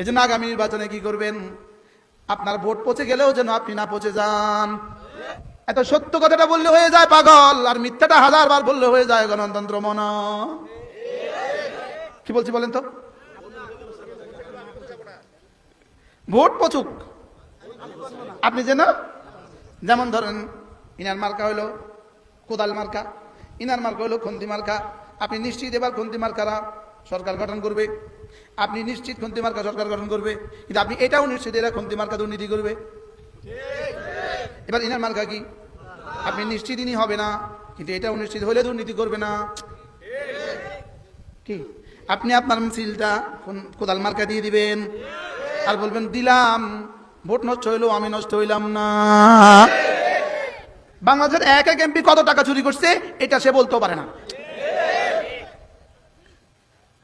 এই জন্য আগামী নির্বাচনে কি করবেন? আপনার ভোট পচে গেলেও যেন আপনি না পচে যান। এত সত্য কথাটা বললে হয়ে যায় পাগল, আর মিথ্যাটা হাজার বার বললে হয়ে যায় গণতন্ত্র মন। কি বলছি বলেন তো? ভোট পচুক আপনি যেন যেমন ধরেন, ইনার মার্কা হইল কোদাল মার্কা, ইনার মার্কা হইল খন্তি মার্কা। আপনি নিশ্চিত এবার খন্তি মার্কারা সরকার গঠন করবে। আপনি নিশ্চিত খন্তি মার্কা সরকার গঠন করবে। কিন্তু আপনি এটাও নিশ্চিত এরা খন্তি মার্কা দুর্নীতি করবে। এবার ইনার মার্কা কি? আপনি নিশ্চিত ইনি হবে না, কিন্তু এটাও নিশ্চিত হলে দুর্নীতি করবে না। কি? আপনি আপনার সিলটা কোদাল মার্কা দিয়ে দিবেন। আর বলবেন, দিলাম, ভোট নষ্ট হইল, আমি নষ্ট হইলাম না। বাংলাদেশের এক এক এমপি কত টাকা চুরি করছে, এটা সে বলতেও পারে না।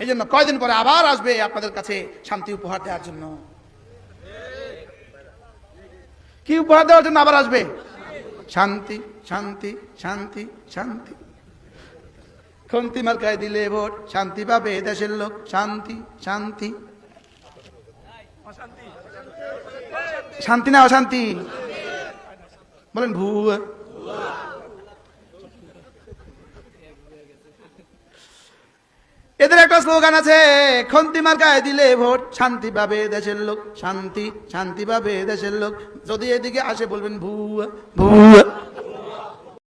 এই জন্য কয়দিন পরে আবার আসবে আপনাদের কাছে শান্তি উপহার দেওয়ার জন্য। কি উপহার দেওয়ার জন্য আবার আসবে? শান্তি শান্তি শান্তি শান্তি। খন্তি মার্কায় দিলে ভোট, শান্তি পাবে দেশের লোক, শান্তি শান্তি। শান্তি না অশান্তি? বলেন ভুয়া। এদের একটা স্লোগান আছে, খন্তি গায়ে দিলে ভোট শান্তি পাবে দেশের লোক, শান্তি শান্তি পাবে দেশের লোক। যদি এদিকে আসে বলবেন, ভুয়া ভুয়া।